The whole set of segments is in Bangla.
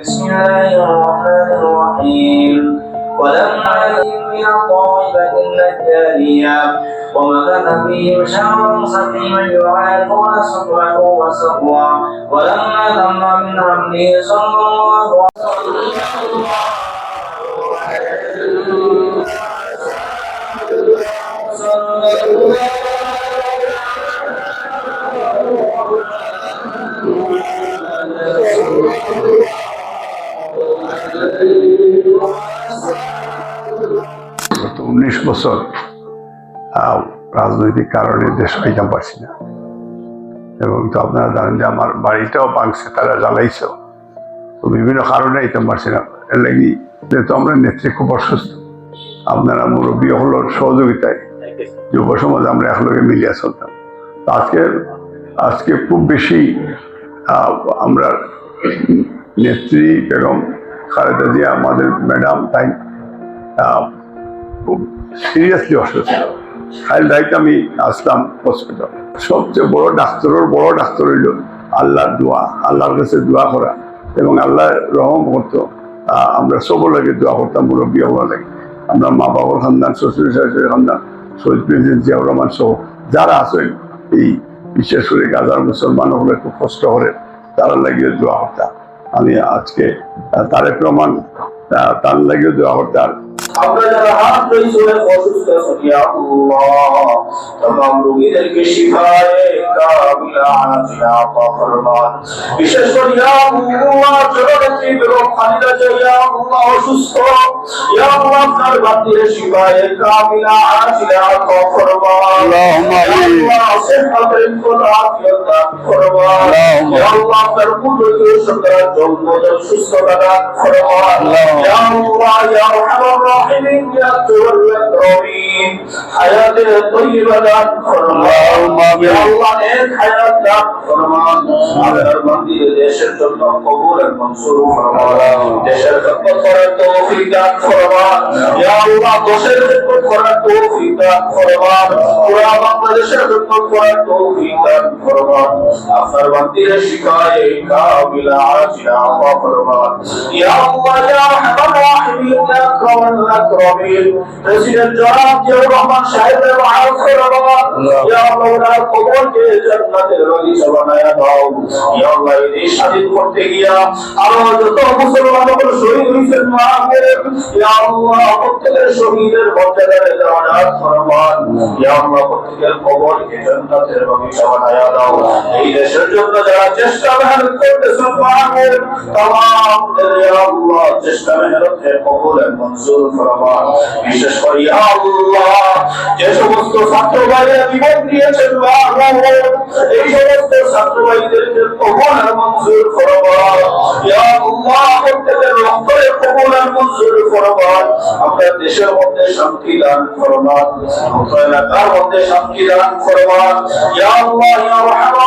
بسم الله الرحمن الرحيم ولما من الطائفة النجارية ومكث فيهم شهرا سقيما يعرفون سكره وسقوا ولما تم من حمله صلى الله عليه وسلم গত উনিশ বছর রাজনৈতিক কারণে দেশ পাইতাম পারছি না। এবং তো আপনারা জানেন যে আমার বাড়িটাও ভাঙছে, তারা জ্বালাইছে। তো বিভিন্ন কারণে আইতাম পারছি না। এর লাগি যেহেতু আমরা নেত্রী খুব অসুস্থ, আপনারা মুরব্বী হল সহযোগিতায় যুব সমাজ আমরা একলগে মিলিয়ে চলতাম। আজকে আজকে খুব বেশি আমরা নেত্রী বেগম খালেদা জিয়া, আমাদের ম্যাডাম, তাই খুব সিরিয়াসলি অসুস্থ। খাইল রাইতে আমি আসলাম হসপিটাল সবচেয়ে বড় ডাক্তারের, বড় ডাক্তার হইল আল্লাহর দোয়া, আল্লাহর কাছে দোয়া করা এবং আল্লাহ রহম করতো। আমরা সব লাগে দোয়া করতাম মুরব্বী হওয়ার লাগে আমরা মা বাবার খানদান, শ্বশুর শাশুড়ির খানদান, শহীদ প্রেসিডেন্ট জিয়াউর রহমান সহ যারা আছেন, এই বিশেষ করে গাজার মুসলমান হলে খুব কষ্ট করে, তারা লাগিয়ে দোয়া করতাম। আমি আজকে তারে প্রমাণ তার লাগিয়ে আবার করতাম আমরা যারা হাত রয়েছে অসুস্থ সরিয়া তমাম রোগীদেরকে শিফায়ে কাবিলা আফিয়া ফরমান বিশেষ করে ইয়া আল্লাহ জগতে বেগম খালিদা যে ইয়া আল্লাহ অসুস্থ। ইয়া আল্লাহ আপনার বান্দিরে সুস্থতা ইয়া তুওয়াল আকরামিন হায়াতে তয়্যিবা দান ফরমান اللهم آمين। ইয়া আল্লাহ নেক হায়াত দান ফরমান আপনার বান্দির দেশের জন্য কবুল আর মনসুর ফরমান দেশের খিদমত করার তৌফিক দান ফরমান ইয়া আল্লাহ দেশের খিদমত করার তৌফিক দান ফরমান পুরা বাংলাদেশের খিদমত করার তৌফিক দান ফরমান আপনার বান্দির শিকায়ে কামিলা আজিলা আতা ফরমান ইয়া আল্লাহ ইয়া আরহামার রাহিমিন ইয়া আকরামাল প্রেসিডেন্ট জনাব জিয়াউর রহমান সাহেবের মাফ ফরমান ইয়া আল্লাহ কবরকে জান্নাতের বাগিচা বানায়া দাও। ইয়া আল্লাহ এই স্বাধীন করতে গিয়া আরও যত মুসলমান হলো শহীদ হয়েছেন মাহফিল ইয়া আল্লাহ প্রত্যেকের শহীদের মর্যাদায় দাওয়াত ফরমান। ইয়া আল্লাহ প্রত্যেকের কবরকে জান্নাতের বাগিচা বানায়া দাও। এই দেশের জন্য যারা চেষ্টা মেহনত করতেছেন তামাম ইয়া আল্লাহ চেষ্টা মেহনতের কবুল আর মঞ্জুর ফরমান বিশেষ করে আল্লাহ যে সমস্ত ছাত্র ভাইরা জীবন দিয়েছেন এই সমস্ত ছাত্র ভাইদেরকে কবুল আর মঞ্জুর ফরমান ইয়া আল্লাহ প্রত্যেকের মঞ্জুর ফরমান আমরা দেশের মধ্যে শান্তি দান ফরমান এলাকার মধ্যে শান্তি দান ফরমান ইয়া আল্লাহ ইয়া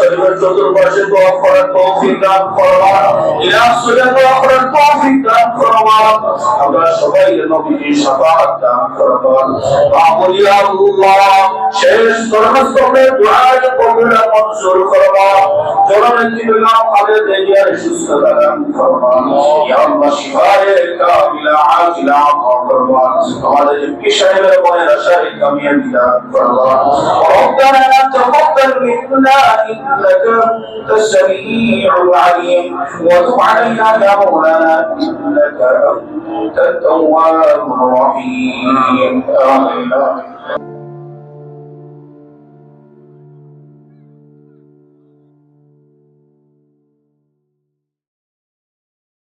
দান ফরমান কাবা শরীফের চতুর্পাশে দোয়া করার তৌফিক দান ফরমান ইলা সুলে দোয়া করার তৌফিক দান ফরমান আমরা সবাই নবীজির শাফাআত দান ফরমান মাহমুদ ইয়া আল্লাহ শেষ দরখাস্তকে দুআর কবুল মঞ্জুর ফরমান জননেত্রী বেগম খালেদা জিয়ার সুস্থতা দান ফরমান ইয়া আল্লাহ শিফায়ে কামিলা আজিলা আতা ফরমান আমাদের এমপি সাহেবের মনের আশায় কামিয়াবি দান ফরমান ربنا تقبل منا إنك أنت السميع العليم. وتب علينا يا مولانا. إنك أنت التواب الرحيم. آمين.